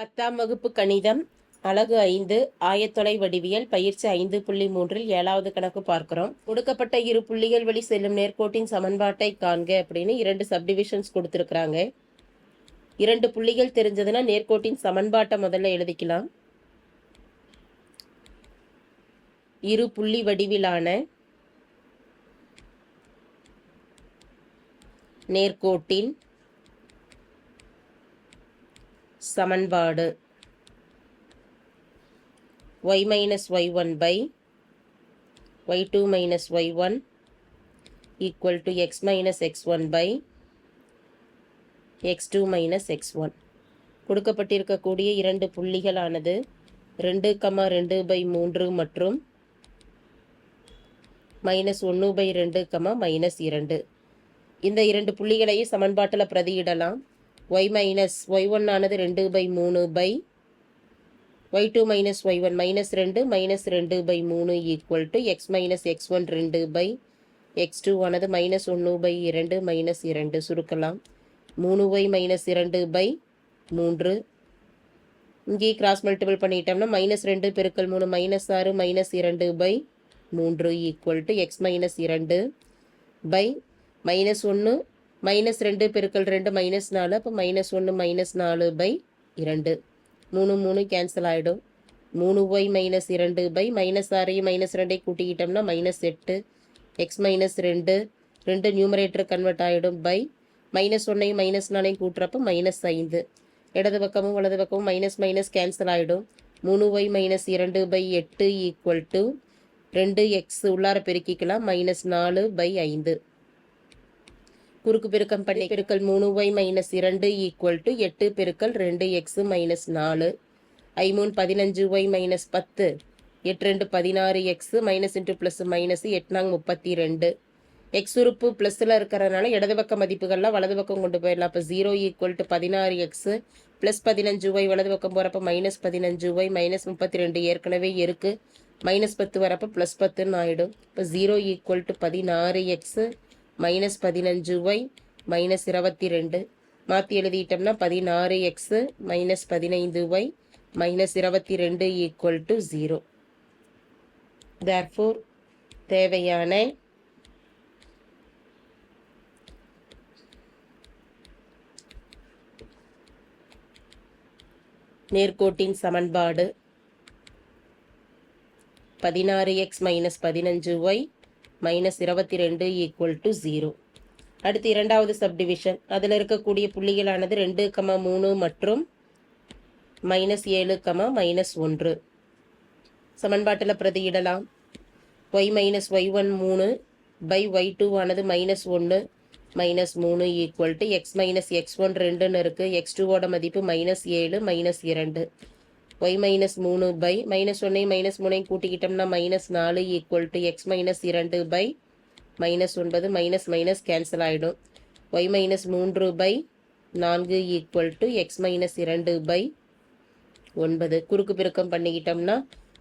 பத்தாம் வகுப்பு கணிதம் அலகு ஐந்து ஆயத்தொலை வடிவியல் பயிற்சி ஐந்து புள்ளி மூன்றில் ஏழாவது கணக்கு பார்க்கிறோம். கொடுக்கப்பட்ட இரு புள்ளிகள் வழி செல்லும் நேர்கோட்டின் சமன்பாட்டை காண்க அப்படின்னு இரண்டு சப்டிவிஷன்ஸ் கொடுத்துருக்குறாங்க. இரண்டு புள்ளிகள் தெரிஞ்சதுன்னா நேர்கோட்டின் சமன்பாட்டை முதல்ல எழுதிக்கலாம். இரு புள்ளி வடிவிலான நேர்கோட்டின் சமன்பாடு. Y minus y one by y two minus y one equal to x minus x one by x two minus x one கொடுக்கப்பட்டிருக்கக்கூடிய இரண்டு புள்ளிகளானது ரெண்டு கமா ரெண்டு பை மூன்று மற்றும் மைனஸ் ஒன்று பை ரெண்டு கமா மைனஸ் இரண்டு. இந்த இரண்டு புள்ளிகளையும் சமன்பாட்டில் பிரதியிடலாம். ஒய் மைனஸ் ஒய் ஒன் ஆனது ரெண்டு பை மூணு by y two minus y one minus ரெண்டு மைனஸ் ரெண்டு பை மூணு equal to x minus x one ரெண்டு பை எக்ஸ் டூ ஆனது மைனஸ் ஒன்று பை இரண்டு மைனஸ் இரண்டு சுருக்கலாம். மூணு ஒய் மைனஸ் இரண்டு பை மூன்று. இங்கே கிராஸ் மல்டிபிள் பண்ணிட்டோம்னா மைனஸ் ரெண்டு பெருக்கல் மூணு மைனஸ் ஆறு மைனஸ் இரண்டு பை மூன்று ஈக்குவல் டு எக்ஸ் மைனஸ் இரண்டு பை மைனஸ் ஒன்று மைனஸ் ரெண்டு பெருக்கல் ரெண்டு மைனஸ் நாலு அப்போ மைனஸ் ஒன்று மைனஸ் நாலு பை இரண்டு. மூணு மூணு கேன்சல் ஆகிடும் மூணு ஒய் மைனஸ் இரண்டு பை மைனஸ் ஆறையும் மைனஸ் ரெண்டையும் கூட்டிக்கிட்டோம்னா மைனஸ் எட்டு. எக்ஸ் மைனஸ் ரெண்டு. ரெண்டு நியூமரேட்டர் கன்வெர்ட் ஆகிடும் பை மைனஸ் ஒன்னையும் மைனஸ் நாலையும் கூட்டுறப்ப மைனஸ் ஐந்து. இடது பக்கமும் வலது பக்கமும் மைனஸ் மைனஸ் கேன்சல் ஆகிடும் மூணு ஒய் மைனஸ் இரண்டு பை எட்டு ஈக்குவல் டு ரெண்டு எக்ஸ் உள்ளார பெருக்கிக்கலாம் மைனஸ் நாலு பை ஐந்து. குறுக்கு பெருக்கம் பண்ணி பெருக்கல் மூணு ஒய் மைனஸ் இரண்டு ஈக்குவல் டு எட்டு பெருக்கல் ரெண்டு எக்ஸ் மைனஸ் நாலு. ஐ மூணு பதினஞ்சு ஒய் மைனஸ் பத்து. எட்டு ரெண்டு பதினாறு x minus into plus minus எட்நாங் முப்பத்தி ரெண்டு எக்ஸ் உறுப்பு ப்ளஸில் இருக்கிறதுனால இடது பக்க மதிப்புகள்லாம் வலது பக்கம் கொண்டு போயிடலாம். அப்போ ஜீரோ ஈக்குவல் டு பதினாறு எக்ஸு ப்ளஸ் பதினஞ்சு ஒய் வலது பக்கம் போகிறப்ப மைனஸ் பதினஞ்சு ஒய் மைனஸ் முப்பத்தி ரெண்டு ஏற்கனவே இருக்குது மைனஸ் பத்து வரப்போ ப்ளஸ் பத்துன்னு ஆகிடும் இப்போ ஜீரோ ஈக்குவல் டு பதினாறு எக்ஸு மைனஸ் பதினஞ்சு ஒய் மைனஸ் இருபத்தி ரெண்டு மாற்றி எழுதிட்டோம்னா பதினாறு எக்ஸு மைனஸ் பதினைந்து ஒய் மைனஸ் இருபத்தி ரெண்டு ஈக்குவல் டு ஜீரோ தேர்ஃபோர் தேவையான நேர்கோட்டின் சமன்பாடு பதினாறு எக்ஸ் மைனஸ் பதினஞ்சு ஒய் மைனஸ் இருபத்தி ரெண்டு ஈக்குவல் டு ஜீரோ அடுத்து இரண்டாவது சப்டிவிஷன் அதில் இருக்கக்கூடிய புள்ளிகளானது ரெண்டு கமா மூணு மற்றும் மைனஸ் ஏழு கமா மைனஸ் ஒன்று. சமன்பாட்டில் பிரதியிடலாம் ஒய் மைனஸ் ஒய் ஒன் மூணு பை ஒய் டூ ஆனது மைனஸ் ஒன்று மைனஸ் மூணு equal to x minus x one ரெண்டுன்னு இருக்குது எக்ஸ் டூவோட மதிப்பு மைனஸ் ஏழு மைனஸ் இரண்டு. ஒய் மைனஸ் மூணு பை மைனஸ் ஒன்னையும் மைனஸ் மூணையும் கூட்டிக்கிட்டோம்னா மைனஸ் நாலு ஈக்குவல் டு எக்ஸ் மைனஸ் இரண்டு பை மைனஸ் ஒன்பது மைனஸ் மைனஸ் கேன்சல் ஆகிடும் ஒய் மைனஸ் மூன்று பை நான்கு ஈக்குவல் டு எக்ஸ் மைனஸ் இரண்டு பை ஒன்பது. குறுக்கு பெருக்கம் பண்ணிக்கிட்டோம்னா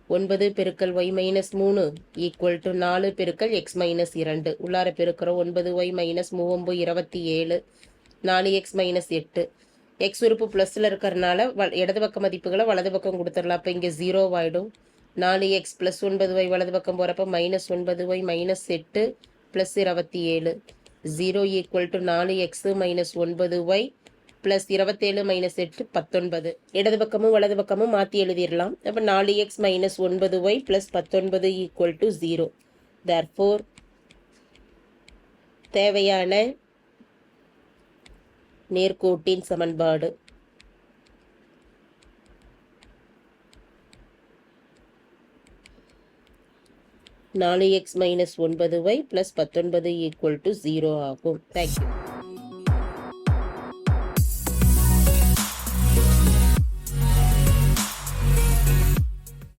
ஒன்பது பெருக்கல் ஒய் மைனஸ் மூணு ஈக்குவல் டு நாலு பெருக்கல் எக்ஸ் மைனஸ் இரண்டு. உள்ளார பெருக்கிறோம் ஒன்பது ஒய் மைனஸ் மூவம்பு இருபத்தி ஏழு நாலு எக்ஸ் மைனஸ் எட்டு. எக்ஸ் உறுப்பு ப்ளஸில் இருக்கிறனால வ இடது பக்க மதிப்புகளை வலது பக்கம் கொடுத்துடலாம். அப்போ இங்கே ஜீரோ ஆகிடும் நாலு எக்ஸ் ப்ளஸ் ஒன்பது ஒய் வலது பக்கம் போகிறப்ப மைனஸ் ஒன்பது ஒய் மைனஸ் எட்டு ப்ளஸ் இருபத்தி ஏழு ஜீரோ ஈக்குவல் டு நாலு எக்ஸு மைனஸ் ஒன்பது ஒய் ப்ளஸ் இருபத்தேழு மைனஸ் எட்டு பத்தொன்பது. இடது பக்கமும் வலது பக்கமும் மாற்றி எழுதிடலாம். அப்போ நாலு எக்ஸ் மைனஸ் ஒன்பது ஒய் ப்ளஸ் பத்தொன்பது ஈக்குவல் டு ஜீரோ தேர்ஃபோர் தேவையான நேர்கோட்டின் சமன்பாடு. நாலு எக்ஸ் மைனஸ் ஒன்பது ஒய் ப்ளஸ் பத்தொன்பது ஈக்குவல் டு ஜீரோ ஆகும். Thank you